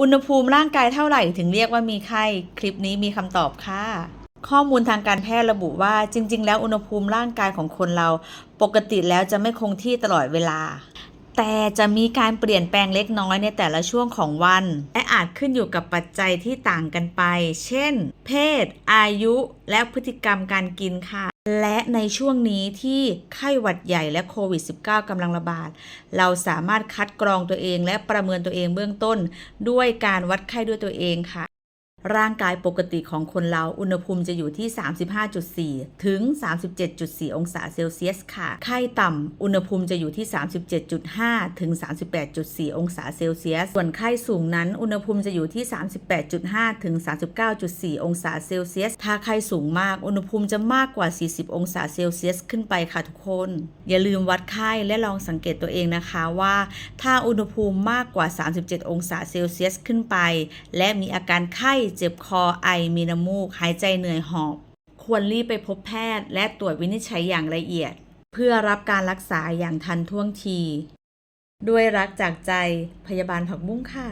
อุณหภูมิร่างกายเท่าไหร่ถึงเรียกว่ามีไข้ คลิปนี้มีคำตอบค่ะ ข้อมูลทางการแพทย์ระบุว่าจริง ๆ แล้วอุณหภูมิร่างกายของคนเรา ปกติแล้วจะไม่คงที่ตลอดเวลา แต่จะมีการเปลี่ยนแปลงเล็กน้อยในแต่ละช่วงของวัน และอาจขึ้นอยู่กับปัจจัยที่ต่างกันไป เช่น เพศ อายุ และพฤติกรรมการกินค่ะ และในช่วงนี้ที่ไข้หวัดใหญ่และโควิด -19 กำลังระบาด เราสามารถคัดกรองตัวเองและประเมินตัวเองเบื้องต้น ด้วยการวัดไข้ด้วยตัวเองค่ะ ร่างกายปกติของคนเราอุณหภูมิจะอยู่ที่ 35.4 ถึง 37.4 องศาเซลเซียสค่ะ ไข้ต่ำอุณหภูมิจะอยู่ที่ 37.5 ถึง 38.4 องศาเซลเซียส ส่วนไข้สูงนั้น อุณหภูมิจะอยู่ที่ 38.5 ถึง 39.4 องศาเซลเซียส ถ้าไข้สูงมาก อุณหภูมิจะมากกว่า 40 องศาเซลเซียสขึ้นไปค่ะทุกคน อย่าลืมวัดไข้และลองสังเกตตัวเองนะคะว่า ถ้าอุณหภูมิมากกว่า 37 องศาเซลเซียสขึ้นไป และมีอาการไข้เจ็บคอไอมีน้ำมูก หายใจเหนื่อยหอบ ควรรีบไปพบแพทย์ และตรวจวินิจฉัยอย่างละเอียด เพื่อรับการรักษาอย่างทันท่วงที ด้วยรักจากใจพยาบาลผักบุ้งค่ะ